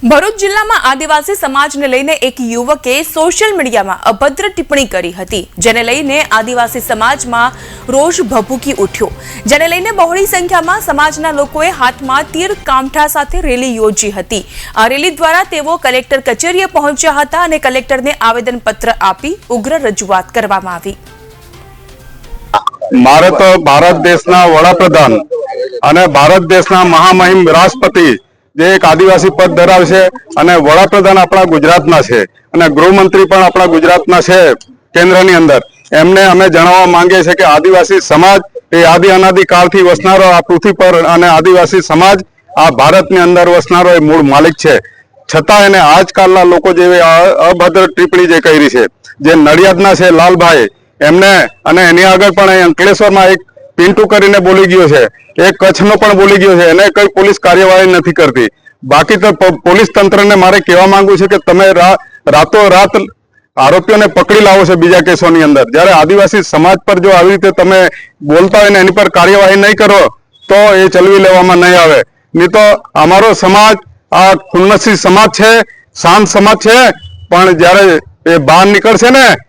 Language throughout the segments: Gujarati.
ભરૂચ જિલ્લામાં આદિવાસી સમાજને લઈને એક યુવકે સોશિયલ મીડિયામાં અભદ્ર ટિપ્પણી કરી હતી. જેને લઈને આદિવાસી સમાજમાં રોષ ભભૂકી ઉઠ્યો. જેને લઈને બહોળી સંખ્યામાં સમાજના લોકોએ હાથમાં તીર કામઠા સાથે રેલી યોજી હતી. આ રેલી દ્વારા તેઓ કલેક્ટર કચેરીએ પહોંચ્યા હતા અને કલેક્ટરને આવેદનપત્ર આપી ઉગ્ર રજૂઆત કરવામાં આવી. મારે તો ભારત દેશના વડાપ્રધાન અને ભારત દેશના મહામહિમ રાષ્ટ્રપતિ જે એક આદિવાસી પદ ધરાવશે અને વડાપ્રધાન આપણા ગુજરાતના છે અને ગૃહમંત્રી પણ આપણા ગુજરાતના છે કેન્દ્રની અંદર. એમને અમે જણાવવા માંગીએ છીએ કે આદિવાસી સમાજ એ આદિ અનાદિ કાળથી વસનારો આ પૃથ્વી પર અને આદિવાસી સમાજ આ ભારતની અંદર વસનારો એ મૂળ માલિક છે. છતાં એને આજકાલના લોકો જેવી અભદ્ર ટિપ્પણી જે કરી છે, જે નડિયાદના છે લાલભાઈ, એમને અને એની આગળ પણ અંકલેશ્વરમાં એક પિન્ટુ કરીને બોલી ગયો છે. એ કચ્છનો પણ બોલી ગયો છે. એને કઈ પોલીસ કાર્યવાહી નથી કરતી. બાકી તો પોલીસ તંત્રને મારે કહેવા માંગુ છે કે તમે રાતો રાતોરાત આરોપીઓને પકડી લાવો છો બીજા કેસોની અંદર. જ્યારે આદિવાસી સમાજ પર જો આવી રીતે તમે બોલતા હોય ને એની પર કાર્યવાહી નહીં કરો, તો એ ચલવી લેવામાં નહીં આવે. નહીં તો અમારો સમાજ, આ ખુન્નસી સમાજ છે, શાંત સમાજ છે, પણ જ્યારે એ બહાર નીકળશે ને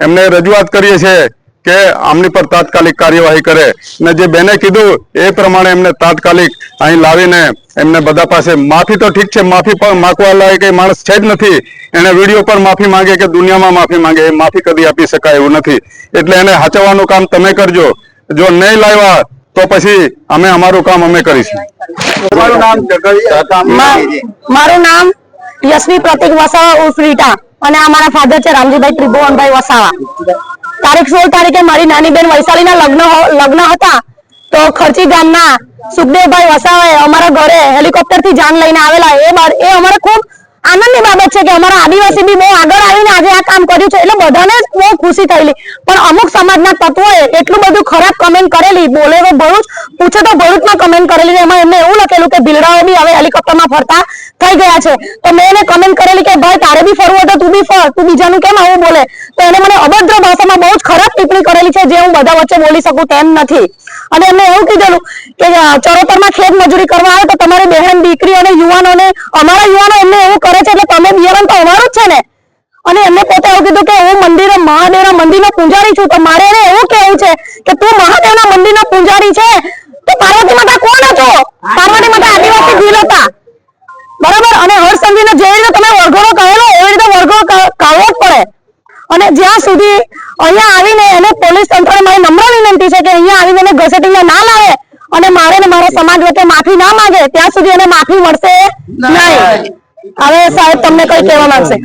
એમને રજૂઆત કરીએ છીએ કે આમની પર તાત્કાલિક કાર્યવાહી કરે. ને જે બેને કીધું એ પ્રમાણે એમને તાત્કાલિક અહીં લાવીને એમને બધા પાસે માફી તો ઠીક છે માફી પણ માગવા લાયક એ માણસ છે જ નથી. એને વીડિયો પર માફી માંગે કે દુનિયામાં માફી માંગે એ માફી કદી આપી શકાય એવું નથી. એટલે એને હાચવવાનું કામ તમે કરજો. જો નહીં લાવ્યા તો પછી અમે અમારું કામ અમે કરીશું. મારું નામ યશવી પ્રતિક વસાવા ઉર્ફ રીટા અને અમારા મારા ફાધર છે રામજીભાઈ ત્રિભુવનભાઈ વસાવા. તારીખ સોળ તારીખે મારી નાની બેન વૈશાલીના લગ્ન લગ્ન હતા તો ખર્ચી ગામના સુખદેવભાઈ વસાવાએ અમારા ઘરે હેલિકોપ્ટરથી જાન લઈને આવેલા. એ અમારે ખૂબ આનંદની બાબત છે કે અમારા આદિવાસી બી બહુ આગળ આવીને આજે આ કામ કર્યું છે. એટલે બધાને બહુ ખુશી થયેલી. પણ અમુક સમાજના તત્વોએ એટલું બધું ખરાબ કમેન્ટ કરેલી. બોલે તો ભરૂચ, પૂછે તો ભરૂચમાં કમેન્ટ કરેલી એમાં એમને એવું લખેલું કે ભીલડાઓ બી હવે હેલિકોપ્ટરમાં ફરતા થઈ ગયા છે. તો મેં એને કમેન્ટ કરેલી કે, ભાઈ, તારે બી ફરવું હતું તું બી ફર. તું બીજાનું કેમ આવું બોલે? તો એને મને અભદ્ર ભાષામાં બહુ જ ખરાબ ટિપ્પણી કરેલી છે, જે હું બધા વચ્ચે બોલી શકું તેમ નથી. અને એમને એવું કીધેલું કે ચરોતરમાં ખેત મજૂરી કરવા આવે તો તમારી બહેન, દીકરી અને યુવાનોને અમારા યુવાનો એમને એવું કરે છે, એટલે તમે બિયારણ તો અમારું જ છે ને. અને એમને પોતે એવું કીધું કે હું મંદિર મહાદેવના મંદિરનો પૂજારી છું, તો મારે એને એવું કહેવું છે કે તું મહાદેવના મંદિરનો પૂજારી છે, તો પાર્વતી માતા કોણ હતો? પાર્વતી માતા આદિવાસી ભીલ હતા. બરાબર? અને હર્ષચંદ્રને જે રીતે તમે વરઘોડો કહેલો એવી રીતે વરઘોડો કાઢવો જ પડે. અને જ્યાં સુધી અહીંયા આવીને એને પોલીસ તંત્રને મારી નમ્ર વિનંતી છે કે અહીંયા આવીને એને ઘસેટીને ના લાવે અને મારે ને મારા સમાજ વચ્ચે માફી ના માંગે, ત્યાં સુધી એને માફી મળશે હવે સાહેબ તમને કઈ કહેવા માંગશે?